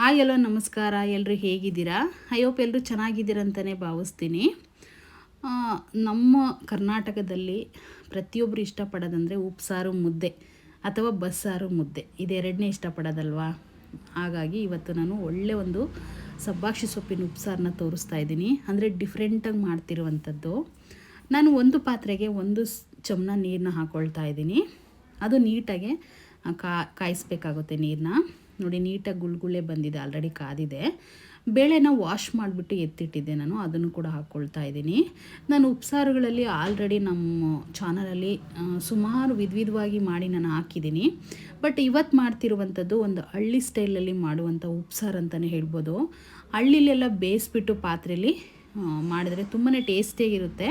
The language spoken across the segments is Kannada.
ಹಾಯ್ ಎಲ್ಲೋ ನಮಸ್ಕಾರ ಎಲ್ಲರೂ ಹೇಗಿದ್ದೀರಾ? ಹೋಪ್ ಎಲ್ಲರೂ ಚೆನ್ನಾಗಿದ್ದೀರಂತಲೇ ಭಾವಿಸ್ತೀನಿ. ನಮ್ಮ ಕರ್ನಾಟಕದಲ್ಲಿ ಪ್ರತಿಯೊಬ್ಬರು ಇಷ್ಟಪಡೋದಂದರೆ ಉಪ್ಸಾರು ಮುದ್ದೆ ಅಥವಾ ಬಸ್ಸಾರು ಮುದ್ದೆ. ಇದೆರಡನೇ ಇಷ್ಟಪಡೋದಲ್ವಾ? ಹಾಗಾಗಿ ಇವತ್ತು ನಾನು ಒಳ್ಳೆ ಒಂದು ಸಬ್ಬಾಕ್ಷಿ ಸೊಪ್ಪಿನ ಉಪ್ಸಾರನ್ನ ತೋರಿಸ್ತಾ ಇದ್ದೀನಿ. ಅಂದರೆ ಡಿಫ್ರೆಂಟಾಗಿ ಮಾಡ್ತಿರುವಂಥದ್ದು. ನಾನು ಒಂದು ಪಾತ್ರೆಗೆ ಒಂದು ಚಮನ ನೀರನ್ನ ಹಾಕ್ಕೊಳ್ತಾ ಇದ್ದೀನಿ. ಅದು ನೀಟಾಗಿ ಕಾಯಿಸ್ಬೇಕಾಗುತ್ತೆ ನೀರನ್ನ ನೋಡಿ, ನೀಟಾಗಿ ಗುಳ್ಗುಳ್ಳೆ ಬಂದಿದೆ ಆಲ್ರೆಡಿ ಕಾದಿದೆ. ಬೇಳೆನ ವಾಶ್ ಮಾಡಿಬಿಟ್ಟು ಎತ್ತಿಟ್ಟಿದ್ದೆ ನಾನು, ಅದನ್ನು ಕೂಡ ಹಾಕ್ಕೊಳ್ತಾ ಇದ್ದೀನಿ. ನಾನು ಉಪ್ಸಾರುಗಳಲ್ಲಿ ಆಲ್ರೆಡಿ ನಮ್ಮ ಚಾನಲಲ್ಲಿ ಸುಮಾರು ವಿಧ ವಿಧವಾಗಿ ಮಾಡಿ ನಾನು ಹಾಕಿದ್ದೀನಿ. ಬಟ್ ಇವತ್ತು ಮಾಡ್ತಿರುವಂಥದ್ದು ಒಂದು ಹಳ್ಳಿ ಸ್ಟೈಲಲ್ಲಿ ಮಾಡುವಂಥ ಉಪ್ಸಾರು ಅಂತಲೇ ಹೇಳ್ಬೋದು. ಹಳ್ಳಿಲೆಲ್ಲ ಬೇಯಿಸ್ಬಿಟ್ಟು ಪಾತ್ರೆಯಲ್ಲಿ ಮಾಡಿದ್ರೆ ತುಂಬಾ ಟೇಸ್ಟಿಯಾಗಿರುತ್ತೆ.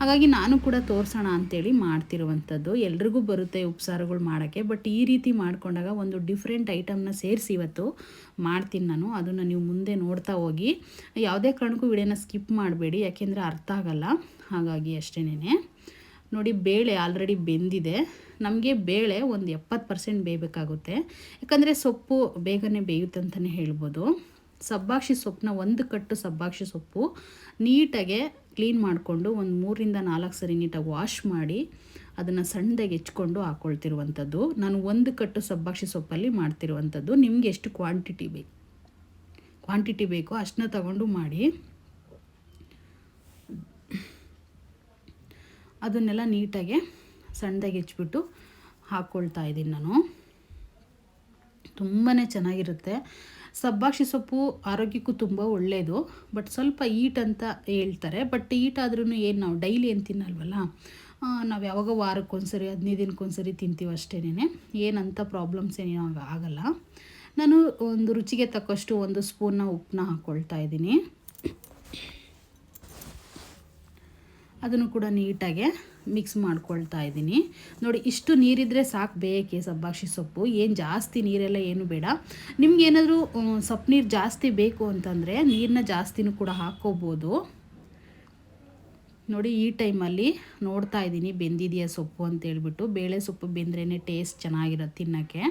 ಹಾಗಾಗಿ ನಾನು ಕೂಡ ತೋರಿಸೋಣ ಅಂತೇಳಿ ಮಾಡ್ತಿರುವಂಥದ್ದು. ಎಲ್ರಿಗೂ ಬರುತ್ತೆ ಉಪ್ಸಾರುಗಳು ಮಾಡೋಕ್ಕೆ, ಬಟ್ ಈ ರೀತಿ ಮಾಡಿಕೊಂಡಾಗ ಒಂದು ಡಿಫ್ರೆಂಟ್ ಐಟಮ್ನ ಸೇರಿಸಿ ಇವತ್ತು ಮಾಡ್ತೀನಿ ನಾನು. ಅದನ್ನು ನೀವು ಮುಂದೆ ನೋಡ್ತಾ ಹೋಗಿ. ಯಾವುದೇ ಕಾರಣಕ್ಕೂ ವಿಡಿಯೋನ ಸ್ಕಿಪ್ ಮಾಡಬೇಡಿ, ಯಾಕೆಂದರೆ ಅರ್ಥ ಆಗಲ್ಲ. ಹಾಗಾಗಿ ಅಷ್ಟೇನೆ ನೋಡಿ, ಬೇಳೆ ಆಲ್ರೆಡಿ ಬೆಂದಿದೆ. ನಮಗೆ ಬೇಳೆ ಒಂದು ಎಪ್ಪತ್ತು ಪರ್ಸೆಂಟ್ ಬೇಯಬೇಕಾಗುತ್ತೆ. ಯಾಕಂದರೆ ಸೊಪ್ಪು ಬೇಗನೆ ಬೇಯುತ್ತೆ ಅಂತಲೇ ಹೇಳ್ಬೋದು. ಸಬ್ಬಾಕ್ಷಿ ಸೊಪ್ಪನ್ನ ಒಂದು ಕಟ್ಟು ಸಬ್ಬಾಕ್ಷಿ ಸೊಪ್ಪು ನೀಟಾಗೆ ಕ್ಲೀನ್ ಮಾಡಿಕೊಂಡು ಒಂದು ಮೂರಿಂದ ನಾಲ್ಕು ಸರಿ ನೀಟಾಗಿ ವಾಶ್ ಮಾಡಿ ಅದನ್ನು ಸಣ್ಣದಾಗಿ ಹೆಚ್ಕೊಂಡು ಹಾಕ್ಕೊಳ್ತಿರುವಂಥದ್ದು ನಾನು ಒಂದು ಕಟ್ಟು ಸಬ್ಬಾಕ್ಷಿ ಸೊಪ್ಪಲ್ಲಿ ಮಾಡ್ತಿರುವಂಥದ್ದು. ನಿಮಗೆ ಎಷ್ಟು ಕ್ವಾಂಟಿಟಿ ಬೇಕು? ಕ್ವಾಂಟಿಟಿ ಬೇಕೋ ಅಷ್ಟನ್ನ ತಗೊಂಡು ಮಾಡಿ. ಅದನ್ನೆಲ್ಲ ನೀಟಾಗಿ ಸಣ್ಣದಾಗಿ ಹೆಚ್ಚಿಬಿಟ್ಟು ಹಾಕ್ಕೊಳ್ತಾ ಇದ್ದೀನಿ ನಾನು. ತುಂಬಾ ಚೆನ್ನಾಗಿರುತ್ತೆ. ಸಬ್ಬಾಕ್ಷಿ ಸೊಪ್ಪು ಆರೋಗ್ಯಕ್ಕೂ ತುಂಬ ಒಳ್ಳೆಯದು ಬಟ್ ಸ್ವಲ್ಪ ಈಟ್ ಅಂತ ಹೇಳ್ತಾರೆ. ಬಟ್ ಈಟ್ ಆದ್ರೂ ಏನು ನಾವು ಡೈಲಿ ಏನು ತಿನ್ನಲ್ವಲ್ಲ? ನಾವು ಯಾವಾಗ ವಾರಕ್ಕೊಂದ್ಸರಿ, ಹದಿನೈದು ದಿನಕ್ಕೊಂದ್ಸರಿ ತಿಂತೀವಿ ಅಷ್ಟೇನೆ ಏನಂತ ಪ್ರಾಬ್ಲಮ್ಸ್ ಏನೋ ಆಗೋಲ್ಲ ಆಗಲ್ಲ. ನಾನು ಒಂದು ರುಚಿಗೆ ತಕ್ಕಷ್ಟು ಒಂದು ಸ್ಪೂನ್ನ ಉಪ್ಪನ್ನ ಹಾಕ್ಕೊಳ್ತಾ ಇದ್ದೀನಿ. ಅದನ್ನು ಕೂಡ ನೀಟಾಗೆ ಮಿಕ್ಸ್ ಮಾಡ್ಕೊಳ್ತಾ ಇದ್ದೀನಿ. ನೋಡಿ, ಇಷ್ಟು ನೀರಿದ್ರೆ ಸಾಕು ಬೇಯಕ್ಕೆ ಸಬ್ಬಾಕ್ಷಿ ಸೊಪ್ಪು. ಏನು ಜಾಸ್ತಿ ನೀರೆಲ್ಲ ಏನು ಬೇಡ. ನಿಮ್ಗೆ ಏನಾದರೂ ಸೊಪ್ಪು ನೀರು ಜಾಸ್ತಿ ಬೇಕು ಅಂತಂದರೆ ನೀರನ್ನ ಜಾಸ್ತಿನೂ ಕೂಡ ಹಾಕ್ಕೋಬೋದು. ನೋಡಿ, ಈ ಟೈಮಲ್ಲಿ ನೋಡ್ತಾ ಇದ್ದೀನಿ ಬೆಂದಿದೆಯಾ ಸೊಪ್ಪು ಅಂತ ಹೇಳ್ಬಿಟ್ಟು ಬೇಳೆ ಸೊಪ್ಪು ಬೆಂದ್ರೇ ಟೇಸ್ಟ್ ಚೆನ್ನಾಗಿರೋದು ತಿನ್ನೋಕ್ಕೆ.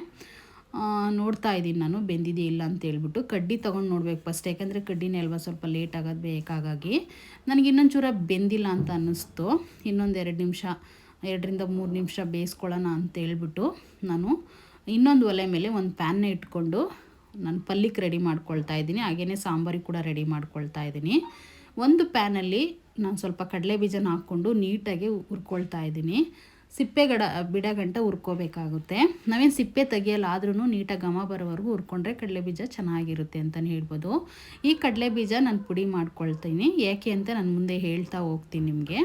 ನೋಡ್ತಾ ಇದ್ದೀನಿ ನಾನು ಬೆಂದಿದೆ ಇಲ್ಲ ಅಂತ ಹೇಳ್ಬಿಟ್ಟು. ಕಡ್ಡಿ ತೊಗೊಂಡು ನೋಡ್ಬೇಕು ಫಸ್ಟ್ ಯಾಕಂದರೆ ಕಡ್ಡಿನೇ ಅಲ್ವಾ ಸ್ವಲ್ಪ ಲೇಟ್ ಆಗೋದು ಬೇಕಾಗಾಗಿ. ನನಗೆ ಇನ್ನೊಂದು ಚೂರ ಬೆಂದಿಲ್ಲ ಅಂತ ಅನ್ನಿಸ್ತು. ಇನ್ನೊಂದು ಎರಡು ನಿಮಿಷ, ಎರಡರಿಂದ ಮೂರು ನಿಮಿಷ ಬೇಯಿಸ್ಕೊಳ್ಳೋಣ ಅಂತ ಹೇಳ್ಬಿಟ್ಟು ನಾನು ಇನ್ನೊಂದು ಒಲೆ ಮೇಲೆ ಒಂದು ಪ್ಯಾನ್ನ ಇಟ್ಕೊಂಡು ನಾನು ಪಲ್ಯಕ್ಕೆ ರೆಡಿ ಮಾಡ್ಕೊಳ್ತಾ ಇದ್ದೀನಿ. ಹಾಗೆಯೇ ಸಾಂಬಾರಿಗೆ ಕೂಡ ರೆಡಿ ಮಾಡ್ಕೊಳ್ತಾ ಇದ್ದೀನಿ. ಒಂದು ಪ್ಯಾನಲ್ಲಿ ನಾನು ಸ್ವಲ್ಪ ಕಡಲೆ ಬೀಜನ ಹಾಕ್ಕೊಂಡು ನೀಟಾಗಿ ಹುರ್ಕೊಳ್ತಾ ಇದ್ದೀನಿ. ಸಿಪ್ಪೆ ಗಡ, ಬಿಡ ಗಂಟ ಹುರ್ಕೋಬೇಕಾಗುತ್ತೆ. ನಾವೇನು ಸಿಪ್ಪೆ ತೆಗಿಯಲ್ಲ ಆದ್ರೂ ನೀಟಾಗಿ ಘಮ ಬರೋವರೆಗೂ ಹುರ್ಕೊಂಡ್ರೆ ಕಡಲೆ ಬೀಜ ಚೆನ್ನಾಗಿರುತ್ತೆ ಅಂತಲೇ ಹೇಳ್ಬೋದು. ಈ ಕಡಲೆ ಬೀಜ ನಾನು ಪುಡಿ ಮಾಡ್ಕೊಳ್ತೀನಿ. ಯಾಕೆ ಅಂತ ನಾನು ಮುಂದೆ ಹೇಳ್ತಾ ಹೋಗ್ತೀನಿ ನಿಮಗೆ.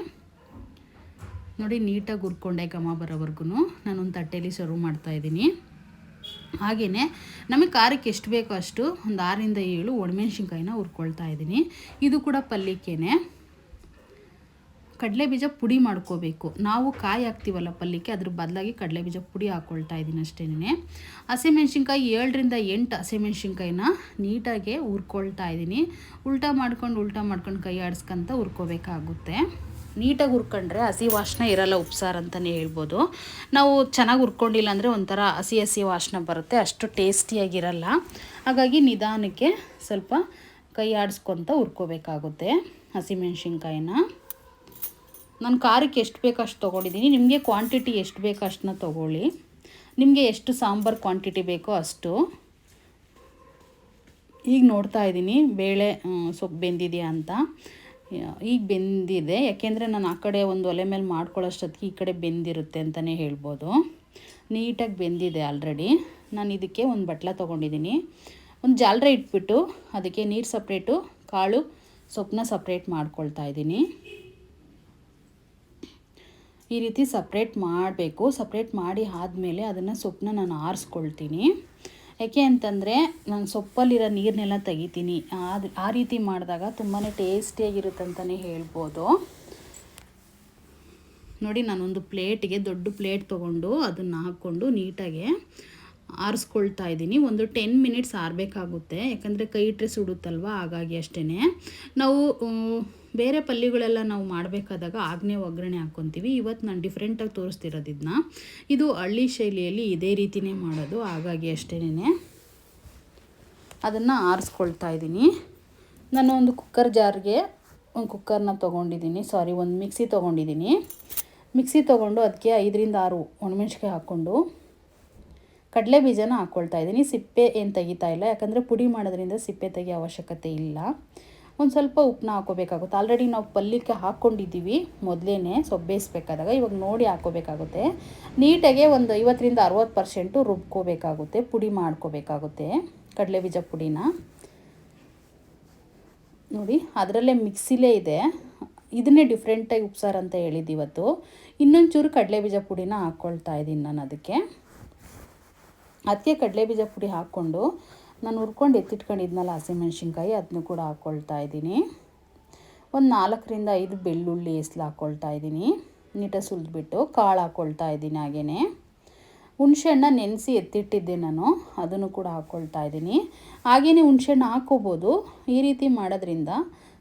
ನೋಡಿ, ನೀಟಾಗಿ ಹುರ್ಕೊಂಡೆ ಘಮ ಬರೋವರೆಗೂ ನಾನೊಂದು ತಟ್ಟೆಯಲ್ಲಿ ಸರ್ವ್ ಮಾಡ್ತಾಯಿದ್ದೀನಿ ಹಾಗೆಯೇ ನಮಗೆ ಖಾರಕ್ಕೆ ಎಷ್ಟು ಬೇಕೋ ಅಷ್ಟು ಒಂದು ಆರರಿಂದ ಏಳು ಒಣಮೆಣ್ಸಿನ್ಕಾಯಿನ ಹುರ್ಕೊಳ್ತಾ ಇದ್ದೀನಿ. ಇದು ಕೂಡ ಪಲ್ಯಕ್ಕೇನೆ ಕಡಲೆ ಬೀಜ ಪುಡಿ ಮಾಡ್ಕೋಬೇಕು. ನಾವು ಕಾಯಿ ಹಾಕ್ತೀವಲ್ಲ ಪಲ್ಯಕ್ಕೆ, ಅದ್ರ ಬದಲಾಗಿ ಕಡಲೆ ಬೀಜ ಪುಡಿ ಹಾಕ್ಕೊಳ್ತಾ ಇದ್ದೀನಿ ಅಷ್ಟೇನೆ ಹಸಿಮೆಣ್ಸಿನ್ಕಾಯಿ ಏಳರಿಂದ ಎಂಟು ಹಸಿಮೆಣ್ಸಿನ್ಕಾಯಿನ ನೀಟಾಗಿ ಹುರ್ಕೊಳ್ತಾ ಇದ್ದೀನಿ. ಉಲ್ಟಾ ಮಾಡ್ಕೊಂಡು ಉಲ್ಟಾ ಮಾಡ್ಕೊಂಡು ಕೈ ಆಡಿಸ್ಕೊಂತ ಹುರ್ಕೋಬೇಕಾಗುತ್ತೆ. ನೀಟಾಗಿ ಹುರ್ಕೊಂಡ್ರೆ ಹಸಿ ವಾಸನೆ ಇರಲ್ಲ ಉಪ್ಸಾರು ಅಂತಲೇ ಹೇಳ್ಬೋದು. ನಾವು ಚೆನ್ನಾಗಿ ಹುರ್ಕೊಂಡಿಲ್ಲ ಅಂದರೆ ಒಂಥರ ಹಸಿ ಹಸಿ ವಾಸನೆ ಬರುತ್ತೆ, ಅಷ್ಟು ಟೇಸ್ಟಿಯಾಗಿರಲ್ಲ. ಹಾಗಾಗಿ ನಿಧಾನಕ್ಕೆ ಸ್ವಲ್ಪ ಕೈ ಆಡಿಸ್ಕೊತ ಹುರ್ಕೋಬೇಕಾಗುತ್ತೆ ಹಸಿಮೆಣ್ಸಿನ್ಕಾಯಿನ. ನಾನು ಖಾರಕ್ಕೆ ಎಷ್ಟು ಬೇಕೋ ಅಷ್ಟು ತೊಗೊಂಡಿದ್ದೀನಿ, ನಿಮಗೆ ಕ್ವಾಂಟಿಟಿ ಎಷ್ಟು ಬೇಕೋ ಅಷ್ಟನ್ನ ತೊಗೊಳ್ಳಿ. ನಿಮಗೆ ಎಷ್ಟು ಸಾಂಬಾರು ಕ್ವಾಂಟಿಟಿ ಬೇಕೋ ಅಷ್ಟು. ಈಗ ನೋಡ್ತಾ ಇದ್ದೀನಿ, ಬೇಳೆ ಸೊಪ್ಪು ಬೆಂದಿದೆಯಾ ಅಂತ. ಈಗ ಬೆಂದಿದೆ, ಯಾಕೆಂದರೆ ನಾನು ಆ ಕಡೆ ಒಂದು ಒಲೆ ಮೇಲೆ ಮಾಡ್ಕೊಳ್ಳೋಷ್ಟೊತ್ತಿಗೆ ಈ ಕಡೆ ಬೆಂದಿರುತ್ತೆ ಅಂತಲೇ ಹೇಳ್ಬೋದು. ನೀಟಾಗಿ ಬೆಂದಿದೆ ಆಲ್ರೆಡಿ ನಾನು ಇದಕ್ಕೆ ಒಂದು ಬಟ್ಲ ತೊಗೊಂಡಿದ್ದೀನಿ. ಒಂದು ಜಾಲರೆ ಇಟ್ಬಿಟ್ಟು, ಅದಕ್ಕೆ ನೀರು ಸಪ್ರೇಟು ಕಾಳು ಸೊಪ್ಪನ್ನ ಸಪ್ರೇಟ್ ಮಾಡ್ಕೊಳ್ತಾ ಇದ್ದೀನಿ. ಈ ರೀತಿ ಸಪ್ರೇಟ್ ಮಾಡಬೇಕು. ಸಪ್ರೇಟ್ ಮಾಡಿ ಆದಮೇಲೆ ಅದನ್ನು ಸೊಪ್ಪನ್ನ ನಾನು ಆರಿಸ್ಕೊಳ್ತೀನಿ. ಯಾಕೆ ಅಂತಂದರೆ ನಾನು ಸೊಪ್ಪಲ್ಲಿರೋ ನೀರನ್ನೆಲ್ಲ ತೆಗಿತೀನಿ. ಅದು ಆ ರೀತಿ ಮಾಡಿದಾಗ ತುಂಬಾ ಟೇಸ್ಟಿಯಾಗಿರುತ್ತೆ ಅಂತಲೇ ಹೇಳ್ಬೋದು. ನೋಡಿ ನಾನೊಂದು ಪ್ಲೇಟಿಗೆ ದೊಡ್ಡ ಪ್ಲೇಟ್ ತೊಗೊಂಡು ಅದನ್ನು ಹಾಕ್ಕೊಂಡು ನೀಟಾಗಿ ಆರಿಸ್ಕೊಳ್ತಾ ಇದ್ದೀನಿ. ಒಂದು ಟೆನ್ ಮಿನಿಟ್ಸ್ ಆರಬೇಕಾಗುತ್ತೆ. ಯಾಕಂದರೆ ಕೈ ಇಟ್ಟರೆ ಸುಡುತ್ತಲ್ವ? ಹಾಗಾಗಿ ಅಷ್ಟೇ ನಾವು ಬೇರೆ ಪಲ್ಯಗಳೆಲ್ಲ ನಾವು ಮಾಡಬೇಕಾದಾಗ ಆಗ್ನೇ ಒಗ್ಗರಣೆ ಹಾಕ್ಕೊತೀವಿ ಇವತ್ತು ನಾನು ಡಿಫ್ರೆಂಟಾಗಿ ತೋರಿಸ್ತಿರೋದು ಇದನ್ನ ಇದು ಹಳ್ಳಿ ಶೈಲಿಯಲ್ಲಿ ಇದೇ ರೀತಿನೇ ಮಾಡೋದು. ಹಾಗಾಗಿ ಅಷ್ಟೇ ಅದನ್ನು ಆರಿಸ್ಕೊಳ್ತಾ ಇದ್ದೀನಿ. ನಾನು ಒಂದು ಕುಕ್ಕರ್ ಜಾರ್ಗೆ ಒಂದು ಕುಕ್ಕರ್ನ ತೊಗೊಂಡಿದ್ದೀನಿ. ಸಾರಿ ಒಂದು ಮಿಕ್ಸಿ ತೊಗೊಂಡಿದ್ದೀನಿ. ಮಿಕ್ಸಿ ತೊಗೊಂಡು ಅದಕ್ಕೆ ಐದರಿಂದ ಆರು ಒಣಮೆಣ್ಸಿಕಾಯಿ ಹಾಕ್ಕೊಂಡು ಕಡಲೆ ಬೀಜನ ಹಾಕ್ಕೊಳ್ತಾ ಇದ್ದೀನಿ. ಸಿಪ್ಪೆ ಏನು ತೆಗಿತಾ ಇಲ್ಲ, ಯಾಕಂದರೆ ಪುಡಿ ಮಾಡೋದ್ರಿಂದ ಸಿಪ್ಪೆ ತೆಗಿಯೋ ಅವಶ್ಯಕತೆ ಇಲ್ಲ. ಒಂದು ಸ್ವಲ್ಪ ಉಪ್ಪನ್ನ ಹಾಕೋಬೇಕಾಗುತ್ತೆ. ಆಲ್ರೆಡಿ ನಾವು ಪಲ್ಯಕ್ಕೆ ಹಾಕ್ಕೊಂಡಿದ್ದೀವಿ ಮೊದಲೇ ಸೊಬ್ಬೇಸ್ಬೇಕಾದಾಗ. ಇವಾಗ ನೋಡಿ ಹಾಕೋಬೇಕಾಗುತ್ತೆ. ನೀಟಾಗೆ ಒಂದು ಐವತ್ತರಿಂದ ಅರುವತ್ತು ಪರ್ಸೆಂಟು ರುಬ್ಕೋಬೇಕಾಗುತ್ತೆ, ಪುಡಿ ಮಾಡ್ಕೋಬೇಕಾಗುತ್ತೆ ಕಡಲೆ ಬೀಜ ಪುಡಿನ. ನೋಡಿ, ಅದರಲ್ಲೇ ಮಿಕ್ಸಿಲೇ ಇದೆ. ಇದನ್ನೇ ಡಿಫ್ರೆಂಟಾಗಿ ಉಪ್ಸಾರು ಅಂತ ಹೇಳಿದ್ದು ಇವತ್ತು. ಇನ್ನೊಂಚೂರು ಕಡಲೆ ಬೀಜ ಪುಡಿನ ಹಾಕ್ಕೊಳ್ತಾ ಇದ್ದೀನಿ ನಾನು ಅದಕ್ಕೆ. ಅದಕ್ಕೆ ಕಡಲೆ ಬೀಜ ಪುಡಿ ಹಾಕ್ಕೊಂಡು ನಾನು ಹುರ್ಕೊಂಡು ಎತ್ತಿಟ್ಕೊಂಡಿದ್ನಲ್ಲ ಹಸಿಮೆಣ್ಸಿನ್ಕಾಯಿ ಅದನ್ನು ಕೂಡ ಹಾಕ್ಕೊಳ್ತಾ ಇದ್ದೀನಿ. ಒಂದು ನಾಲ್ಕರಿಂದ ಐದು ಬೆಳ್ಳುಳ್ಳಿ ಎಸ್ಲು ಹಾಕ್ಕೊಳ್ತಾ ಇದ್ದೀನಿ. ನೀಟಾಗಿ ಸುಲಿದ್ಬಿಟ್ಟು ಕಾಳು ಹಾಕ್ಕೊಳ್ತಾ ಇದ್ದೀನಿ ಹಾಗೆಯೇ ಹುಣಸೆಹಣ್ಣ ನೆನೆಸಿ ಎತ್ತಿಟ್ಟಿದ್ದೆ ನಾನು, ಅದನ್ನು ಕೂಡ ಹಾಕ್ಕೊಳ್ತಾ ಇದ್ದೀನಿ. ಹಾಗೆಯೇ ಹುಣಸೆಹಣ್ಣು ಹಾಕ್ಕೋಬೋದು. ಈ ರೀತಿ ಮಾಡೋದ್ರಿಂದ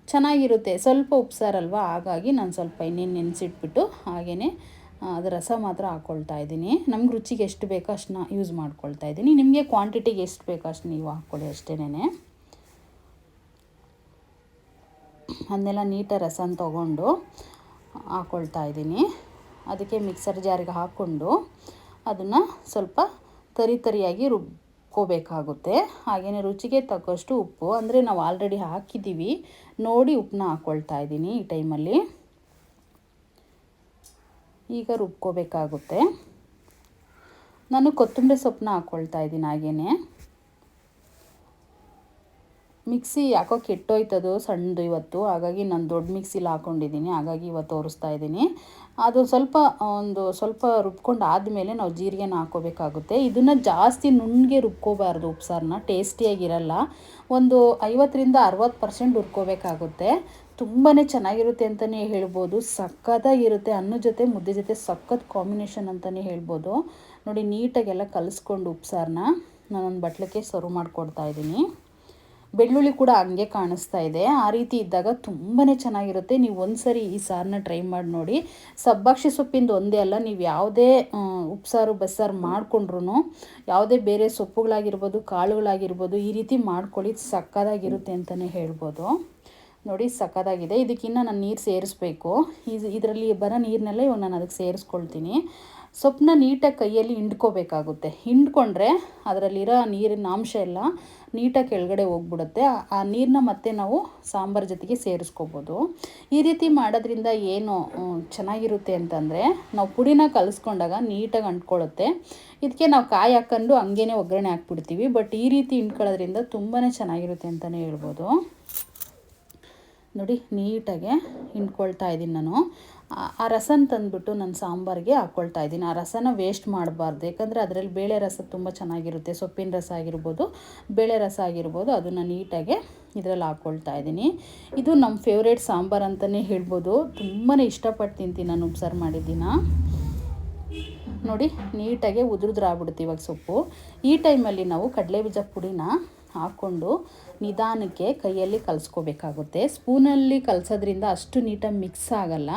ಚೆನ್ನಾಗಿರುತ್ತೆ. ಸ್ವಲ್ಪ ಉಪ್ಸಾರಲ್ವ? ಹಾಗಾಗಿ ನಾನು ಸ್ವಲ್ಪ ಇನ್ನೇನು ನೆನೆಸಿಟ್ಬಿಟ್ಟು ಹಾಗೆಯೇ ಅದು ರಸ ಮಾತ್ರ ಹಾಕ್ಕೊಳ್ತಾ ಇದ್ದೀನಿ. ನಮ್ಗೆ ರುಚಿಗೆ ಎಷ್ಟು ಬೇಕೋ ಅಷ್ಟನ್ನ ಯೂಸ್ ಮಾಡ್ಕೊಳ್ತಾ ಇದ್ದೀನಿ. ನಿಮಗೆ ಕ್ವಾಂಟಿಟಿಗೆ ಎಷ್ಟು ಬೇಕೋ ಅಷ್ಟು ನೀವು ಹಾಕ್ಕೊಳ್ಳಿ ಅಷ್ಟೇನೆ ಅದನ್ನೆಲ್ಲ ನೀಟಾಗಿ ರಸನ ತೊಗೊಂಡು ಹಾಕ್ಕೊಳ್ತಾ ಇದ್ದೀನಿ. ಅದಕ್ಕೆ ಮಿಕ್ಸರ್ ಜಾರಿಗೆ ಹಾಕ್ಕೊಂಡು ಅದನ್ನು ಸ್ವಲ್ಪ ತರಿ ತರಿಯಾಗಿ ರುಬ್ಕೋಬೇಕಾಗುತ್ತೆ. ಹಾಗೆಯೇ ರುಚಿಗೆ ತಕ್ಕಷ್ಟು ಉಪ್ಪು. ಅಂದರೆ ನಾವು ಆಲ್ರೆಡಿ ಹಾಕಿದ್ದೀವಿ ನೋಡಿ ಉಪ್ಪನ್ನ ಹಾಕ್ಕೊಳ್ತಾ ಇದ್ದೀನಿ ಈ ಟೈಮಲ್ಲಿ ಈಗ ರುಬ್ಕೋಬೇಕಾಗುತ್ತೆ. ನಾನು ಕೊತ್ತಂಬರಿ ಸೊಪ್ಪನ್ನ ಹಾಕ್ಕೊಳ್ತಾ ಇದ್ದೀನಿ ಹಾಗೇ ಮಿಕ್ಸಿ ಯಾಕೋ ಕೆಟ್ಟೋಯ್ತದು ಸಣ್ಣದು ಇವತ್ತು, ಹಾಗಾಗಿ ನಾನು ದೊಡ್ಡ ಮಿಕ್ಸಿಲಿ ಹಾಕ್ಕೊಂಡಿದ್ದೀನಿ ಹಾಗಾಗಿ ಇವತ್ತು ತೋರಿಸ್ತಾ ಇದ್ದೀನಿ. ಅದು ಸ್ವಲ್ಪ ಒಂದು ಸ್ವಲ್ಪ ರುಬ್ಕೊಂಡು ಆದಮೇಲೆ ನಾವು ಜೀರಿಗೆನ ಹಾಕ್ಕೋಬೇಕಾಗುತ್ತೆ ಇದನ್ನು ಜಾಸ್ತಿ ನುಣ್ಣಗೆ ರುಬ್ಕೋಬಾರ್ದು ಉಪ್ಸಾರನ್ನ, ಟೇಸ್ಟಿಯಾಗಿರಲ್ಲ. ಒಂದು ಐವತ್ತರಿಂದ ಅರವತ್ತು ಪರ್ಸೆಂಟ್ ರುಬ್ಕೋಬೇಕಾಗುತ್ತೆ. ತುಂಬಾ ಚೆನ್ನಾಗಿರುತ್ತೆ ಅಂತಲೇ ಹೇಳ್ಬೋದು. ಸಖತ್ತಾಗಿರುತ್ತೆ ಅನ್ನ ಜೊತೆ, ಮುದ್ದೆ ಜೊತೆ ಸಖತ್ ಕಾಂಬಿನೇಷನ್ ಅಂತಲೇ ಹೇಳ್ಬೋದು. ನೋಡಿ, ನೀಟಾಗೆಲ್ಲ ಕಲಿಸ್ಕೊಂಡು ಉಪ್ಸಾರನ್ನ ನಾನೊಂದು ಬಟ್ಲಕ್ಕೆ ಸರ್ವ್ ಮಾಡಿಕೊಡ್ತಾ ಇದ್ದೀನಿ. ಬೆಳ್ಳುಳ್ಳಿ ಕೂಡ ಹಂಗೆ ಕಾಣಿಸ್ತಾ ಇದೆ. ಆ ರೀತಿ ಇದ್ದಾಗ ತುಂಬಾ ಚೆನ್ನಾಗಿರುತ್ತೆ. ನೀವು ಒಂದ್ಸರಿ ಈ ಸಾರನ್ನ ಟ್ರೈ ಮಾಡಿ ನೋಡಿ. ಸಬ್ಬಾಕ್ಷಿ ಸೊಪ್ಪಿಂದ ಒಂದೇ ಅಲ್ಲ, ನೀವು ಯಾವುದೇ ಉಪ್ಸಾರು ಬಸ್ಸಾರು ಮಾಡಿಕೊಂಡ್ರು ಯಾವುದೇ ಬೇರೆ ಸೊಪ್ಪುಗಳಾಗಿರ್ಬೋದು, ಕಾಳುಗಳಾಗಿರ್ಬೋದು ಈ ರೀತಿ ಮಾಡ್ಕೊಳ್ಳಿ. ಸಕ್ಕದಾಗಿರುತ್ತೆ ಅಂತಲೇ ಹೇಳ್ಬೋದು. ನೋಡಿ ಸಕ್ಕದಾಗಿದೆ ಇದಕ್ಕಿನ್ನ ನಾನು ನೀರು ಸೇರಿಸ್ಬೇಕು. ಇದು ಇದರಲ್ಲಿ ಬರೋ ನೀರನ್ನೆಲ್ಲ ಇವಾಗ ನಾನು ಅದಕ್ಕೆ ಸೇರಿಸ್ಕೊಳ್ತೀನಿ. ಸೊಪ್ಪನ್ನ ನೀಟಾಗಿ ಕೈಯಲ್ಲಿ ಹಿಂಡ್ಕೋಬೇಕಾಗುತ್ತೆ. ಹಿಂಡ್ಕೊಂಡ್ರೆ ಅದರಲ್ಲಿರೋ ನೀರಿನ ಅಂಶ ಎಲ್ಲ ನೀಟಾಗಿ ಕೆಳಗಡೆ ಹೋಗ್ಬಿಡುತ್ತೆ. ಆ ನೀರನ್ನ ಮತ್ತೆ ನಾವು ಸಾಂಬಾರು ಜೊತೆಗೆ ಸೇರಿಸ್ಕೋಬೋದು. ಈ ರೀತಿ ಮಾಡೋದ್ರಿಂದ ಏನು ಚೆನ್ನಾಗಿರುತ್ತೆ ಅಂತಂದರೆ ನಾವು ಪುಡಿನ ಕಲಿಸ್ಕೊಂಡಾಗ ನೀಟಾಗಿ ಅಂಟ್ಕೊಳ್ಳುತ್ತೆ ಇದಕ್ಕೆ ನಾವು ಕಾಯಿ ಹಾಕ್ಕೊಂಡು ಹಂಗೇ ಒಗ್ಗರಣೆ ಹಾಕ್ಬಿಡ್ತೀವಿ. ಬಟ್ ಈ ರೀತಿ ಹಿಂಡ್ಕೊಳ್ಳೋದ್ರಿಂದ ತುಂಬಾ ಚೆನ್ನಾಗಿರುತ್ತೆ ಅಂತಲೇ ಹೇಳ್ಬೋದು. ನೋಡಿ, ನೀಟಾಗೆ ಹಿಂಡ್ಕೊಳ್ತಾ ಇದ್ದೀನಿ ನಾನು. ಆ ರಸನ ತಂದುಬಿಟ್ಟು ನಾನು ಸಾಂಬಾರಿಗೆ ಹಾಕ್ಕೊಳ್ತಾ ಇದ್ದೀನಿ. ಆ ರಸನ ವೇಸ್ಟ್ ಮಾಡಬಾರ್ದು. ಯಾಕಂದರೆ ಅದರಲ್ಲಿ ಬೇಳೆ ರಸ ತುಂಬ ಚೆನ್ನಾಗಿರುತ್ತೆ. ಸೊಪ್ಪಿನ ರಸ ಆಗಿರ್ಬೋದು, ಬೇಳೆ ರಸ ಆಗಿರ್ಬೋದು, ಅದನ್ನು ನೀಟಾಗೆ ಇದರಲ್ಲಿ ಹಾಕ್ಕೊಳ್ತಾ ಇದ್ದೀನಿ. ಇದು ನಮ್ಮ ಫೇವ್ರೇಟ್ ಸಾಂಬಾರು ಅಂತಲೇ ಹೇಳ್ಬೋದು. ತುಂಬಾ ಇಷ್ಟಪಟ್ಟು ತಿಂತೀನಿ ನಾನು ಉಪ್ಸಾರು ಮಾಡಿದ್ದೀನ. ನೋಡಿ, ನೀಟಾಗೆ ಉದುರಿದ್ರಾಗ್ಬಿಡುತ್ತೆ ಇವಾಗ ಸೊಪ್ಪು. ಈ ಟೈಮಲ್ಲಿ ನಾವು ಕಡಲೆ ಬೀಜ ಪುಡಿನ ಹಾಕ್ಕೊಂಡು ನಿಧಾನಕ್ಕೆ ಕೈಯಲ್ಲಿ ಕಲಿಸ್ಕೋಬೇಕಾಗುತ್ತೆ. ಸ್ಪೂನಲ್ಲಿ ಕಲಸೋದ್ರಿಂದ ಅಷ್ಟು ನೀಟಾಗಿ ಮಿಕ್ಸ್ ಆಗಲ್ಲ.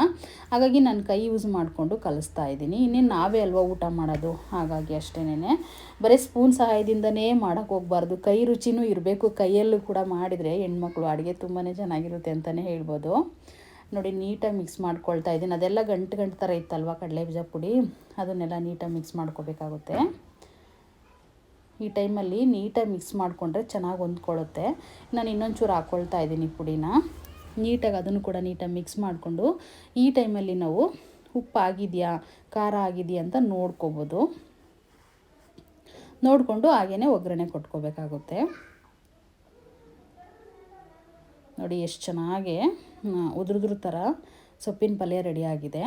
ಹಾಗಾಗಿ ನಾನು ಕೈ ಯೂಸ್ ಮಾಡಿಕೊಂಡು ಕಲಿಸ್ತಾ ಇದ್ದೀನಿ. ಇನ್ನೇನು ನಾವೇ ಅಲ್ವಾ ಊಟ ಮಾಡೋದು? ಹಾಗಾಗಿ ಅಷ್ಟೇನೆ ಬರೀ ಸ್ಪೂನ್ ಸಹಾಯದಿಂದನೇ ಮಾಡೋಕ್ಕೆ ಹೋಗ್ಬಾರ್ದು. ಕೈ ರುಚಿನೂ ಇರಬೇಕು. ಕೈಯಲ್ಲೂ ಕೂಡ ಮಾಡಿದರೆ ಹೆಣ್ಮಕ್ಳು ಅಡುಗೆ ತುಂಬಾ ಚೆನ್ನಾಗಿರುತ್ತೆ ಅಂತಲೇ ಹೇಳ್ಬೋದು. ನೋಡಿ ನೀಟಾಗಿ ಮಿಕ್ಸ್ ಮಾಡ್ಕೊಳ್ತಾ ಇದ್ದೀನಿ. ಅದೆಲ್ಲ ಗಂಟು ಗಂಟು ಥರ ಇತ್ತಲ್ವ ಕಡಲೆ ಬೀಜ ಪುಡಿ? ಅದನ್ನೆಲ್ಲ ನೀಟಾಗಿ ಮಿಕ್ಸ್ ಮಾಡ್ಕೋಬೇಕಾಗುತ್ತೆ. ಈ ಟೈಮಲ್ಲಿ ನೀಟಾಗಿ ಮಿಕ್ಸ್ ಮಾಡಿಕೊಂಡ್ರೆ ಚೆನ್ನಾಗಿ ಹೊಂದ್ಕೊಳ್ಳುತ್ತೆ. ನಾನು ಇನ್ನೊಂಚೂರು ಹಾಕ್ಕೊಳ್ತಾ ಇದ್ದೀನಿ ಪುಡಿನ. ನೀಟಾಗಿ ಅದನ್ನು ಕೂಡ ನೀಟಾಗಿ ಮಿಕ್ಸ್ ಮಾಡಿಕೊಂಡು ಈ ಟೈಮಲ್ಲಿ ನಾವು ಉಪ್ಪು ಆಗಿದೆಯಾ ಖಾರ ಆಗಿದೆಯಾ ಅಂತ ನೋಡ್ಕೋಬೋದು. ನೋಡಿಕೊಂಡು ಹಾಗೇ ಒಗ್ಗರಣೆ ಕೊಟ್ಕೋಬೇಕಾಗುತ್ತೆ. ನೋಡಿ ಎಷ್ಟು ಚೆನ್ನಾಗಿ ಉದುರುದ್ರ ಥರ ಸೊಪ್ಪಿನ ಪಲ್ಯ ರೆಡಿಯಾಗಿದೆ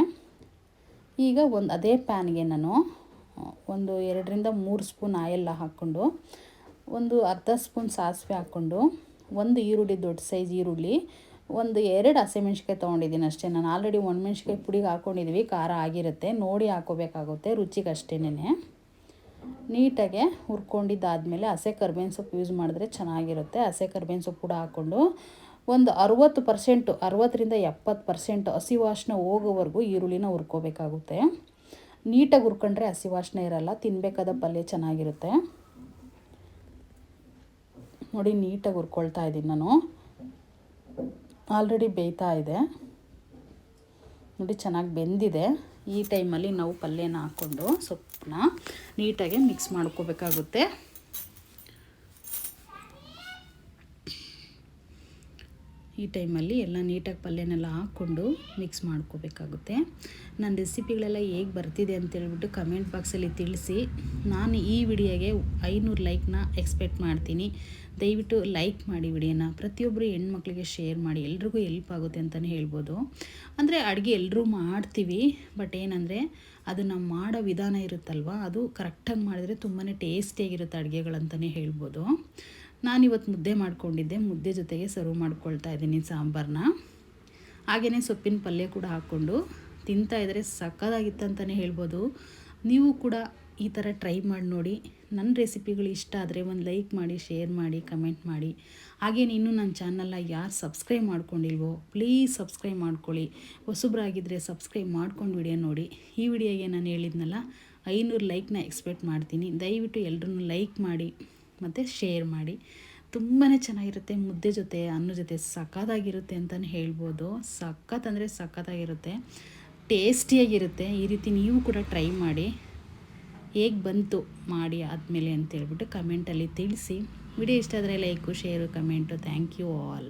ಈಗ ಒಂದು ಅದೇ ಪ್ಯಾನ್ಗೆ ನಾನು ಒಂದು ಎರಡರಿಂದ ಮೂರು ಸ್ಪೂನ್ ಆಯಿಲ್ ಹಾಕ್ಕೊಂಡು, ಒಂದು ಅರ್ಧ ಸ್ಪೂನ್ ಸಾಸಿವೆ ಹಾಕ್ಕೊಂಡು, ಒಂದು ಈರುಳ್ಳಿ, ದೊಡ್ಡ ಸೈಜ್ ಈರುಳ್ಳಿ, ಒಂದು ಎರಡು ಹಸಿಮೆಣ್ಸಿಕಾಯಿ ತೊಗೊಂಡಿದ್ದೀನಿ ಅಷ್ಟೇ. ನಾನು ಆಲ್ರೆಡಿ ಒಣಮೆಣ್ಸಿಕಾಯಿ ಪುಡಿಗೆ ಹಾಕ್ಕೊಂಡಿದ್ದೀವಿ ಖಾರ ಆಗಿರುತ್ತೆ. ನೋಡಿ ಹಾಕೋಬೇಕಾಗುತ್ತೆ, ರುಚಿಗೆ ಅಷ್ಟೇನೆ ನೀಟಾಗೆ ಹುರ್ಕೊಂಡಿದ್ದಾದಮೇಲೆ ಹಸೆ ಕರ್ಬೇವಿನ ಸೊಪ್ಪು ಯೂಸ್ ಮಾಡಿದ್ರೆ ಚೆನ್ನಾಗಿರುತ್ತೆ. ಹಸೆ ಕರ್ಬೇವಿನ ಸೊಪ್ಪು ಕೂಡ ಹಾಕ್ಕೊಂಡು, ಒಂದು ಅರುವತ್ತು ಪರ್ಸೆಂಟು ಅರುವತ್ತರಿಂದ ಎಪ್ಪತ್ತು ಪರ್ಸೆಂಟ್ ಹಸಿ ವಾಸನೆ ಹೋಗೋವರೆಗೂ ಈರುಳ್ಳಿನ ಹುರ್ಕೋಬೇಕಾಗುತ್ತೆ. ನೀಟಾಗಿ ಹುರ್ಕೊಂಡ್ರೆ ಹಸಿ ವಾಸನೆ ಇರಲ್ಲ ತಿನ್ನಬೇಕಾದ ಪಲ್ಯ ಚೆನ್ನಾಗಿರುತ್ತೆ. ನೋಡಿ, ನೀಟಾಗಿ ಹುರ್ಕೊಳ್ತಾ ಇದ್ದೀನಿ ನಾನು. ಆಲ್ರೆಡಿ ಬೇಯ್ತಾ ಇದೆ. ನೋಡಿ, ಚೆನ್ನಾಗಿ ಬೆಂದಿದೆ. ಈ ಟೈಮಲ್ಲಿ ನಾವು ಪಲ್ಯನ ಹಾಕ್ಕೊಂಡು ಸೊಪ್ಪನ್ನ ನೀಟಾಗಿ ಮಿಕ್ಸ್ ಮಾಡ್ಕೋಬೇಕಾಗುತ್ತೆ. ಈ ಟೈಮಲ್ಲಿ ಎಲ್ಲ ನೀಟಾಗಿ ಪಲ್ಯನೆಲ್ಲ ಹಾಕ್ಕೊಂಡು ಮಿಕ್ಸ್ ಮಾಡ್ಕೋಬೇಕಾಗುತ್ತೆ. ನನ್ನ ರೆಸಿಪಿಗಳೆಲ್ಲ ಹೇಗೆ ಬರ್ತಿದೆ ಅಂತೇಳ್ಬಿಟ್ಟು ಕಮೆಂಟ್ ಬಾಕ್ಸಲ್ಲಿ ತಿಳಿಸಿ. ನಾನು ಈ ವಿಡಿಯೋಗೆ ಐನೂರು ಲೈಕ್ನ ಎಕ್ಸ್ಪೆಕ್ಟ್ ಮಾಡ್ತೀನಿ. ದಯವಿಟ್ಟು ಲೈಕ್ ಮಾಡಿ ವಿಡಿಯೋನ. ಪ್ರತಿಯೊಬ್ಬರು ಹೆಣ್ಮಕ್ಳಿಗೆ ಶೇರ್ ಮಾಡಿ. ಎಲ್ರಿಗೂ ಹೆಲ್ಪ್ ಆಗುತ್ತೆ ಅಂತಲೇ ಹೇಳ್ಬೋದು. ಅಂದರೆ ಅಡುಗೆ ಎಲ್ಲರೂ ಮಾಡ್ತೀವಿ. ಬಟ್ ಏನಂದರೆ ಅದು ಮಾಡೋ ವಿಧಾನ ಇರುತ್ತಲ್ವ? ಅದು ಕರೆಕ್ಟಾಗಿ ಮಾಡಿದ್ರೆ ತುಂಬಾ ಟೇಸ್ಟಿಯಾಗಿರುತ್ತೆ ಅಡುಗೆಗಳಂತಲೇ ಹೇಳ್ಬೋದು. ನಾನಿವತ್ತು ಮುದ್ದೆ ಮಾಡ್ಕೊಂಡಿದ್ದೆ. ಮುದ್ದೆ ಜೊತೆಗೆ ಸರ್ವ್ ಮಾಡ್ಕೊಳ್ತಾ ಇದ್ದೀನಿ ಸಾಂಬಾರನ್ನ ಹಾಗೆಯೇ ಸೊಪ್ಪಿನ ಪಲ್ಯ ಕೂಡ ಹಾಕ್ಕೊಂಡು ತಿಂತಾಯಿದ್ರೆ ಸಕ್ಕದಾಗಿತ್ತಂತಲೇ ಹೇಳ್ಬೋದು. ನೀವು ಕೂಡ ಈ ಥರ ಟ್ರೈ ಮಾಡಿ ನೋಡಿ. ನನ್ನ ರೆಸಿಪಿಗಳು ಇಷ್ಟ ಆದರೆ ಒಂದು ಲೈಕ್ ಮಾಡಿ, ಶೇರ್ ಮಾಡಿ, ಕಮೆಂಟ್ ಮಾಡಿ. ಹಾಗೇನು ಇನ್ನೂ ನನ್ನ ಚಾನಲ್ನ ಯಾರು ಸಬ್ಸ್ಕ್ರೈಬ್ ಮಾಡ್ಕೊಂಡಿಲ್ವೋ, ಪ್ಲೀಸ್ ಸಬ್ಸ್ಕ್ರೈಬ್ ಮಾಡ್ಕೊಳ್ಳಿ. ಹೊಸಬ್ರಾಗಿದ್ದರೆ ಸಬ್ಸ್ಕ್ರೈಬ್ ಮಾಡ್ಕೊಂಡು ವಿಡಿಯೋ ನೋಡಿ. ಈ ವಿಡಿಯೋಗೆ ನಾನು ಹೇಳಿದ್ನಲ್ಲ, ಐನೂರು ಲೈಕ್ನ ಎಕ್ಸ್ಪೆಕ್ಟ್ ಮಾಡ್ತೀನಿ. ದಯವಿಟ್ಟು ಎಲ್ಲರೂ ಲೈಕ್ ಮಾಡಿ. ಮತ್ತು ಶೇರ್ ಮಾಡಿ. ತುಂಬಾ ಚೆನ್ನಾಗಿರುತ್ತೆ ಮುದ್ದೆ ಜೊತೆ ಅನ್ನ ಜೊತೆ ಸಖತ್ತಾಗಿರುತ್ತೆ ಅಂತಲೇ ಹೇಳ್ಬೋದು. ಸಖತ್ ಅಂದರೆ ಸಖತ್ತಾಗಿರುತ್ತೆ. ಟೇಸ್ಟಿಯಾಗಿರುತ್ತೆ. ಈ ರೀತಿ ನೀವು ಕೂಡ ಟ್ರೈ ಮಾಡಿ. ಹೇಗೆ ಬಂತು ಮಾಡಿ ಆದಮೇಲೆ ಅಂತೇಳ್ಬಿಟ್ಟು ಕಮೆಂಟಲ್ಲಿ ತಿಳಿಸಿ. ವಿಡಿಯೋ ಇಷ್ಟ ಆದರೆ like share comment thank you all